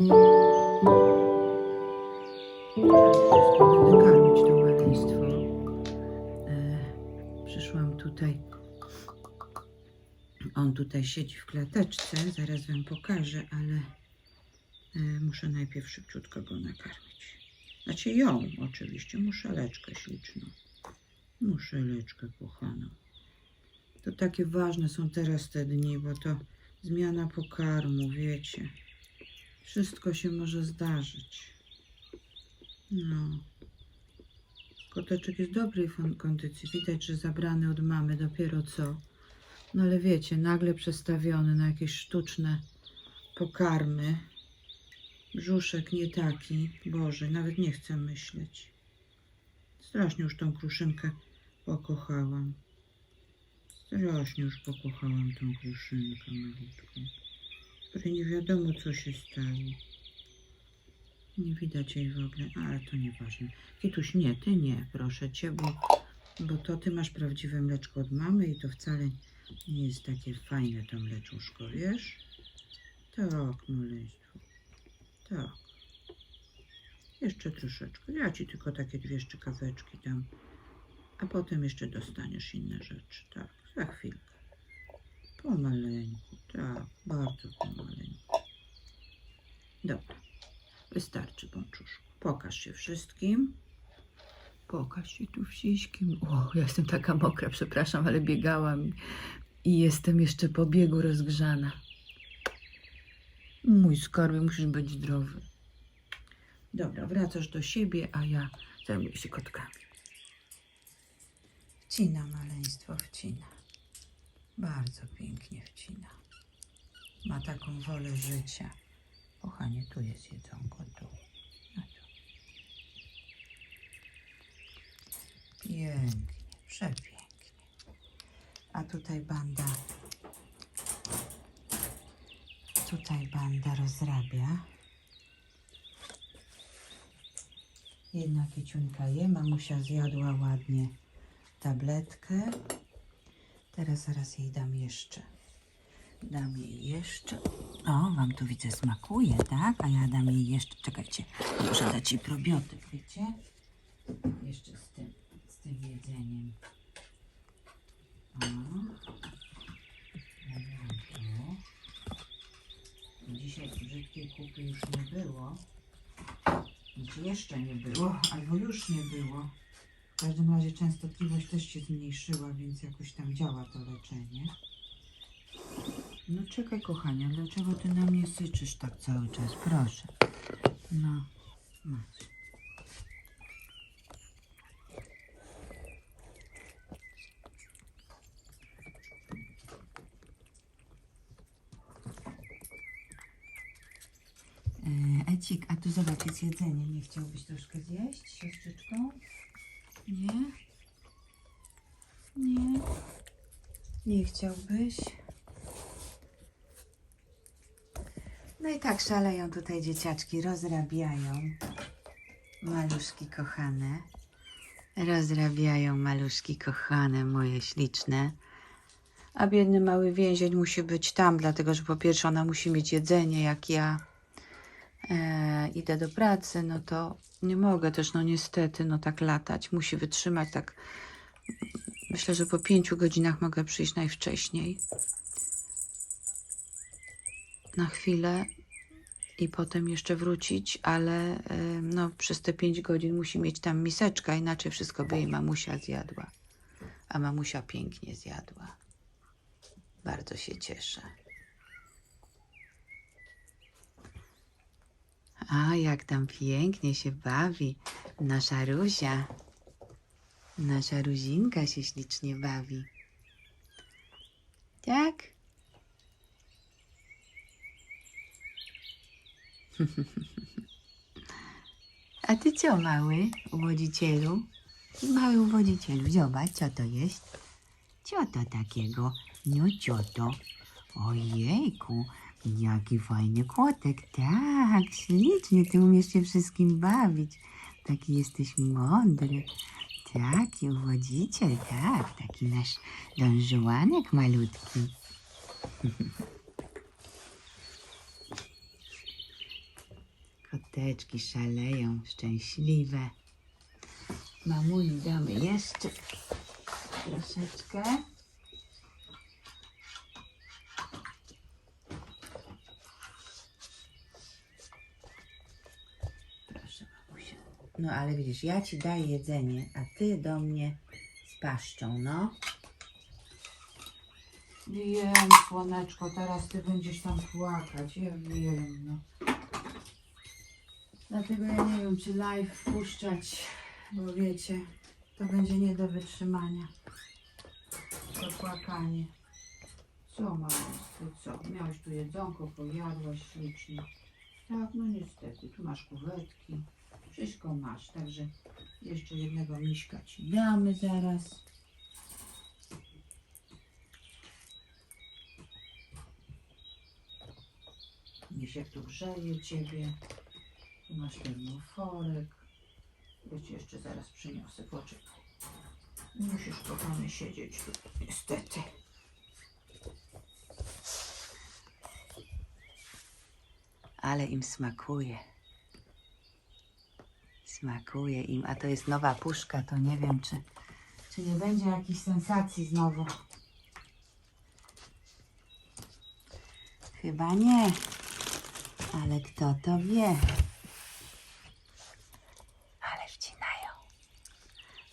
Będę karmić to maleństwo. E, przyszłam tutaj. On tutaj siedzi w klateczce, zaraz wam pokażę, ale e, muszę najpierw szybciutko go nakarmić. Znaczy ją oczywiście, muszeleczkę śliczną. Muszeleczkę kochaną. To takie ważne są teraz te dni, bo to zmiana pokarmu, wiecie. Wszystko się może zdarzyć. No. Koteczek jest dobrej fon- kondycji. Widać, że zabrany od mamy dopiero co. No ale wiecie, nagle przestawiony na jakieś sztuczne pokarmy. Brzuszek nie taki. Boże, nawet nie chcę myśleć. Strasznie już tą kruszynkę pokochałam. Strasznie już pokochałam tą kruszynkę malutką. Której nie wiadomo co się stało. Nie widać jej w ogóle, ale to nieważne. Kituś, nie, ty nie, proszę cię, bo, bo to ty masz prawdziwe mleczko od mamy i to wcale nie jest takie fajne to mleczuszko, wiesz? Tak, maleństwo. Tak. Jeszcze troszeczkę. Ja ci tylko takie dwie szczykaweczki dam. A potem jeszcze dostaniesz inne rzeczy. Tak, za chwilkę. Pomaleńku, tak, bardzo pomaleńku. Dobra. Wystarczy, Bączuszku. Pokaż się wszystkim. Pokaż się tu wszystkim. O, ja jestem taka mokra, przepraszam, ale biegałam i jestem jeszcze po biegu rozgrzana. Mój skarbie, musisz być zdrowy. Dobra, wracasz do siebie, a ja zajmuję się kotkami. Wcina, maleństwo, wcina. Bardzo pięknie wcina. Ma taką wolę życia. Kochanie, tu jest jedzonko, tu. No. Pięknie, przepięknie. A tutaj banda. Tutaj banda rozrabia. Jedna kieciunka je, mamusia zjadła ładnie tabletkę. Teraz zaraz jej dam jeszcze. Dam jej jeszcze. O, wam tu widzę smakuje, tak? A ja dam jej jeszcze. Czekajcie, muszę dać jej probiotyk, wiecie? Jeszcze z tym, z tym jedzeniem. O. Dzisiaj brzydkiej kupy już nie było. Znaczy jeszcze nie było, albo już nie było. W każdym razie częstotliwość też się zmniejszyła, więc jakoś tam działa to leczenie. No czekaj kochania, dlaczego ty na mnie syczysz tak cały czas? Proszę. No, masz. E, Ecik, a tu zobacz, jest jedzenie. Nie chciałbyś troszkę zjeść, siostrzyczką? Nie? Nie? Nie chciałbyś? No i tak szaleją tutaj dzieciaczki, rozrabiają. Maluszki kochane. Rozrabiają maluszki kochane, moje śliczne. A biedny mały więzień musi być tam, dlatego że po pierwsze ona musi mieć jedzenie, jak ja e, idę do pracy, no to nie mogę też, no niestety, no tak latać. Musi wytrzymać tak. Myślę, że po pięciu godzinach mogę przyjść najwcześniej. Na chwilę i potem jeszcze wrócić, ale e, no, przez te pięć godzin musi mieć tam miseczka, inaczej wszystko by jej mamusia zjadła. A mamusia pięknie zjadła. Bardzo się cieszę. A jak tam pięknie się bawi nasza Ruzia. Nasza Ruzinka się ślicznie bawi. Tak? A ty co, mały uwodzicielu? Mały uwodzicielu, zobacz, co to jest. Co to takiego? No co to? Ojejku, jaki fajny kotek. Tak, ślicznie, ty umiesz się wszystkim bawić. Taki jesteś mądry. Taki uwodziciel, tak, taki nasz dążułanek malutki. koteczki szaleją, szczęśliwe. Mamuni damy jeszcze troszeczkę. Proszę, mamusiu. No ale widzisz, ja ci daję jedzenie, a ty do mnie z paszczą, no. Wiem, słoneczko, teraz ty będziesz tam płakać. Ja wiem, no. Dlatego ja nie wiem, czy live wpuszczać, bo wiecie, to będzie nie do wytrzymania. To płakanie. Co masz, ty co? Miałeś tu jedzonko, pojadłaś ślicznie. Tak, no niestety, tu masz kuwetki. Wszystko masz, także jeszcze jednego miśka ci damy zaraz. Misiek tu grzeje ciebie. Tu masz termoforek. Ja ci jeszcze zaraz przyniosę, poczekaj. Musisz kochany siedzieć tu, niestety. Ale im smakuje. Smakuje im, a to jest nowa puszka, to nie wiem, czy, czy nie będzie jakiejś sensacji znowu. Chyba nie, ale kto to wie. Ale wcinają.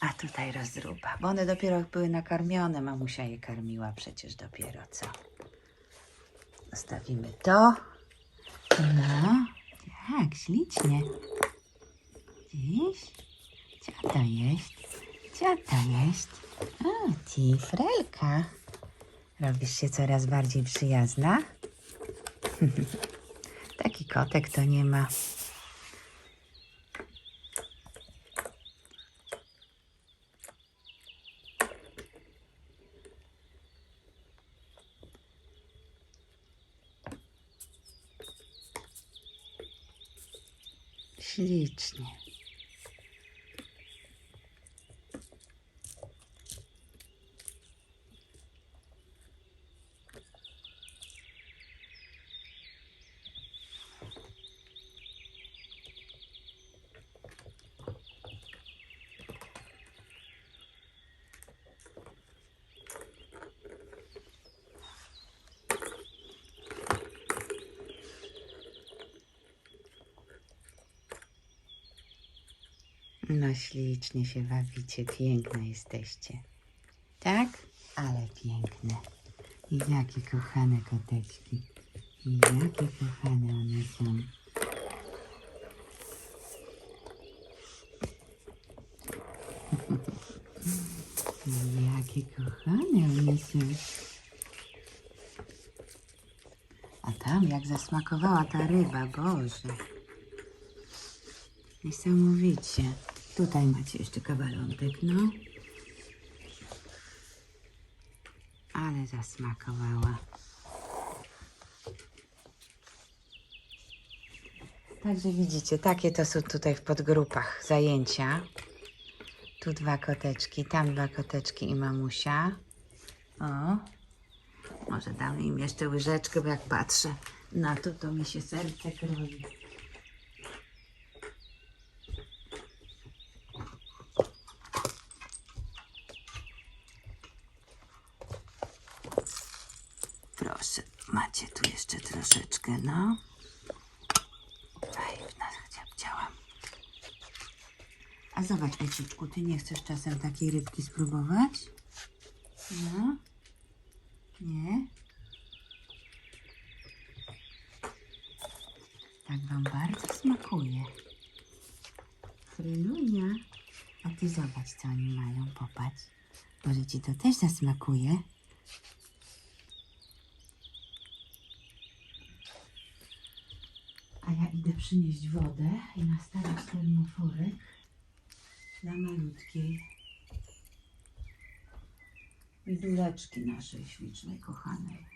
A tutaj rozruba, bo one dopiero były nakarmione. Mamusia je karmiła przecież dopiero, co? Zostawimy to. No, tak, ślicznie. Dziś? Co to jest? Co to jest? O, cifrelka. Robisz się coraz bardziej przyjazna? Taki kotek to nie ma. Ślicznie. No ślicznie się bawicie, piękne jesteście. Tak? Ale piękne. I jakie kochane koteczki. I jakie kochane one są. Jakie kochane one są. A tam jak zasmakowała ta ryba, Boże. Niesamowicie. Tutaj macie jeszcze kawalątek, no. Ale zasmakowała. Także widzicie, takie to są tutaj w podgrupach zajęcia. Tu dwa koteczki, tam dwa koteczki i mamusia. O, może damy im jeszcze łyżeczkę, bo jak patrzę na to, to mi się serce kroi. Proszę, macie tu jeszcze troszeczkę, no. Aj, chcia- chciałam. A zobacz, Eciczku, ty nie chcesz czasem takiej rybki spróbować? No. Nie? Tak wam bardzo smakuje. Krylunia. A ty zobacz, co oni mają, popatrz. Może ci to też zasmakuje? A ja idę przynieść wodę i nastawić termoforek dla malutkiej widuleczki naszej ślicznej, kochanej.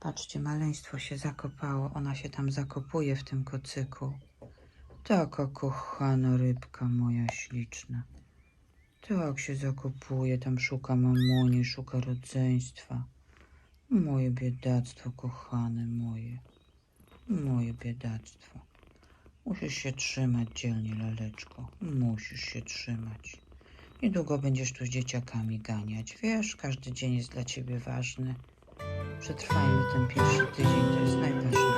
Patrzcie, maleństwo się zakopało. Ona się tam zakopuje w tym kocyku. Taka kochana rybka moja śliczna. Tak się zakopuje, tam szuka mamuni, szuka rodzeństwa. Moje biedactwo, kochane moje. Moje biedactwo. Musisz się trzymać dzielnie, laleczko. Musisz się trzymać. Niedługo będziesz tu z dzieciakami ganiać. Wiesz, każdy dzień jest dla ciebie ważny. Przetrwajmy ten pierwszy tydzień, to jest najważniejsze.